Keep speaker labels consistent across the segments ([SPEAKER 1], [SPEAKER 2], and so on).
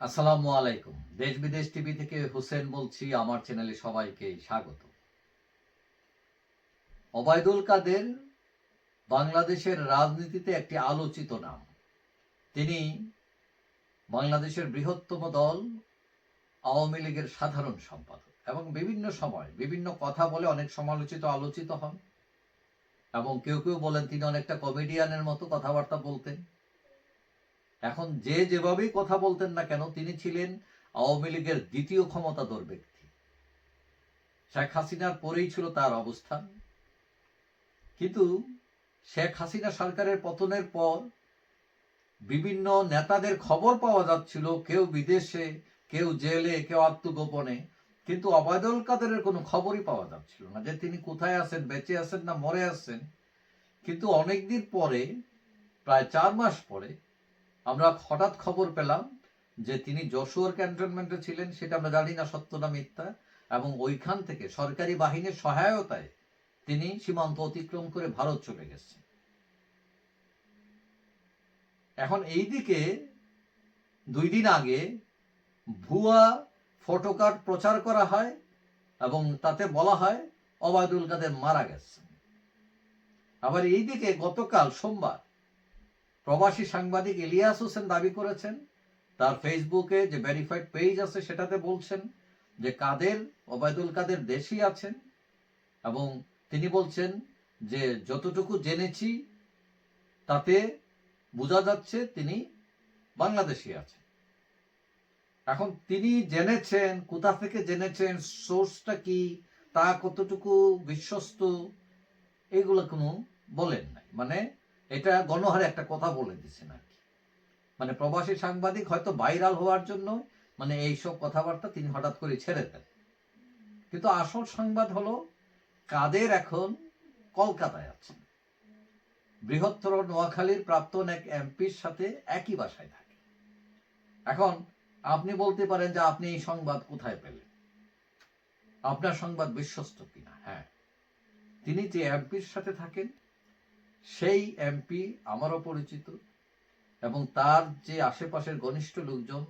[SPEAKER 1] আসসালামু আলাইকুম। দেশ বিদেশ টিভি থেকে হোসেন বলছি, আমার চ্যানেলে সবাইকে স্বাগত। ওবায়দুল কাদের বাংলাদেশের রাজনীতিতে একটি আলোচিত নাম। তিনি বাংলাদেশের বৃহত্তম দল, আওয়ামী লীগের সাধারণ সম্পাদক এবং বিভিন্ন সময় বিভিন্ন কথা বলে অনেক সমালোচিত, আলোচিত হন এবং কেউ কেউ বলেন তিনি অনেকটা কমেডিয়ানের মতো কথাবার্তা বলতেন। এখন যে যেভাবেই কথা বলতেন না কেন, তিনি ছিলেন আওয়ামী লীগের দ্বিতীয় ক্ষমতাধর ব্যক্তি। শেখ হাসিনার পরেই ছিল তার অবস্থান। কিন্তু শেখ হাসিনা সরকারের পতনের পর বিভিন্ন নেতাদের খবর পাওয়া যাচ্ছিল, কেউ বিদেশে, কেউ জেলে, কেউ আত্মগোপনে। কিন্তু অবায়দুল কাদেরের কোনো খবরই পাওয়া যাচ্ছিল না যে তিনি কোথায় আছেন, বেঁচে আছেন না মরে আছেন। কিন্তু অনেকদিন পরে, প্রায় চার মাস পরে আমরা হঠাৎ খবর পেলাম যে তিনি যশোর ক্যান্টনমেন্টে ছিলেন, সেটা আমরা জানি না সত্য না মিথ্যা, এবং ওইখান থেকে সরকারি বাহিনীর সহায়তায় তিনি সীমান্ত অতিক্রম করে ভারত চলে গেছেন। এখন এই দিকে দুই দিন আগে ভুয়া ফটোকার্ড প্রচার করা হয় এবং তাতে বলা হয় অবায়দুল কাদের মারা গেছে আবার এইদিকে গতকাল সোমবার প্রবাসী সাংবাদিক ইলিয়াস হোসেন দাবি করেছেন, তার ফেসবুকে যে ভেরিফাইড পেজ আছে সেটাতে বলছেন যে কাদের, ওবায়দুল কাদের দেশই আছেন এবং তিনি বলছেন যে যতটুকু জেনেছি তাতে বোঝা যাচ্ছে তিনি বাংলাদেশি আছেন। এখন তিনি জেনেছেন, কোথা থেকে জেনেছেন সোর্সটা কি, তা কতটুকু বিশ্বস্ত, এগুলো কোনো বলেন নাই। মানে এটা গণহারে একটা কথা বলে দিচ্ছেন আর কি। মানে প্রবাসী সাংবাদিক হয়তো ভাইরাল হওয়ার জন্য মানে এইসব কথাবার্তা তিনি হঠাৎ করে ছেড়ে দেন। কিন্তু আসল সংবাদ হলো, কাদের এখন কলকাতায় আছেন? বৃহত্তর নোয়াখালীর প্রাক্তন এক এমপির সাথে একই বাসায় থাকে। এখন আপনি বলতে পারেন যে আপনি এই সংবাদ কোথায় পেলেন? আপনার সংবাদ বিশ্বস্ত কিনা? হ্যাঁ। তিনি যে এমপির সাথে থাকেন সেই এমপি আমারও পরিচিত এবং তার যে আশেপাশের ঘনিষ্ঠ লোকজন,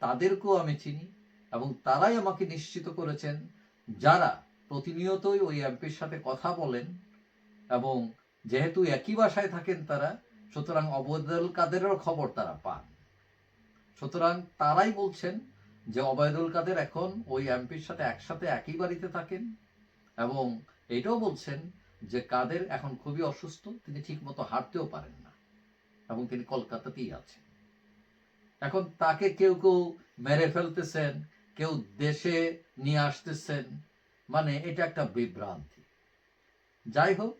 [SPEAKER 1] তাদেরকেও আমি চিনি এবং তারাই আমাকে নিশ্চিত করেছেন যারা প্রতিনিয়তই ওই এমপির সাথে কথা বলেন এবং যেহেতু একই বাসায় থাকেন তারা, সুতরাং অবৈদুল কাদেরের খবর তারা পান। সুতরাং তারাই বলছেন যে অবৈদুল কাদের এখন ওই এমপির সাথে একসাথে একই বাড়িতে থাকেন এবং এটাও বলছেন যে কাদের এখন খুবই অসুস্থ, তিনি ঠিক মতো হাঁটতেও পারেন না। এবং তিনি কলকাতাতেই আছেন। এখন তাকে কেউ কেউ মেরে ফেলতেছেন, কেউ দেশে নিয়ে আসতেছেন। মানে এটা একটা বিভ্রান্তি। যাই হোক,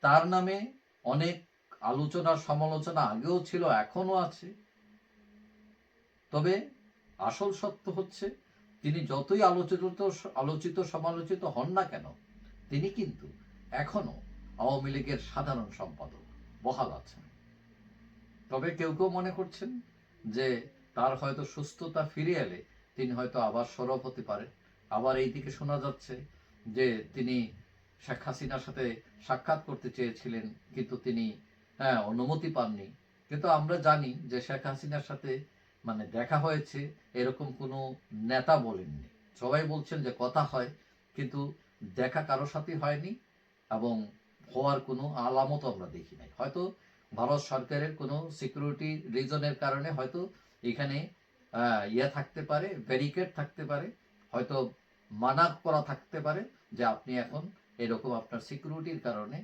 [SPEAKER 1] তার নামে অনেক আলোচনা, সমালোচনা আগেও ছিল এখনও আছে। তবে আসল সত্য হচ্ছে, তিনি যতই আলোচিত আলোচিত, সমালোচিত হন না কেন, তিনি কিন্তু এখনও আওয়ামী লীগের সাধারণ সম্পাদক বহাল আছেন। তবে কেউ কেউ মনে করছেন যে তার হয়তো সুস্থতা ফিরে এলে তিনি হয়তো আবার সরব হতে পারে আবার এই দিকে শোনা যাচ্ছে যে তিনি শেখ হাসিনার সাথে সাক্ষাৎ করতে চেয়েছিলেন, কিন্তু তিনি হ্যাঁ অনুমতি পাননি। কিন্তু আমরা জানি যে শেখ হাসিনার সাথে মানে দেখা হয়েছে, এরকম কোনো নেতা বলেননি। সবাই বলছেন যে কথা হয়, কিন্তু দেখা কারও সাথে হয়নি। এবং হওয়ার কোনো আলামত আমরা দেখি নাই। হয়তো ভারত সরকারের কোনো সিকিউরিটি রিজনের কারণে হয়তো এখানে ইয়ে থাকতে পারে ব্যারিকেড থাকতে পারে, হয়তো মানা করা থাকতে পারে যে আপনি এখন এরকম আপনার সিকিউরিটির কারণে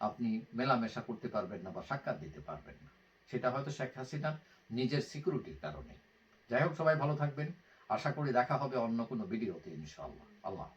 [SPEAKER 1] আপনি মেলামেশা করতে পারবেন না বা সাক্ষাৎ দিতে পারবেন না। সেটা হয়তো শেখ হাসিনার নিজের সিকিউরিটির কারণে। যাই হোক, সবাই ভালো থাকবেন। আশা করি দেখা হবে অন্য কোনো ভিডিওতে ইনশাআল্লাহ। আল্লাহ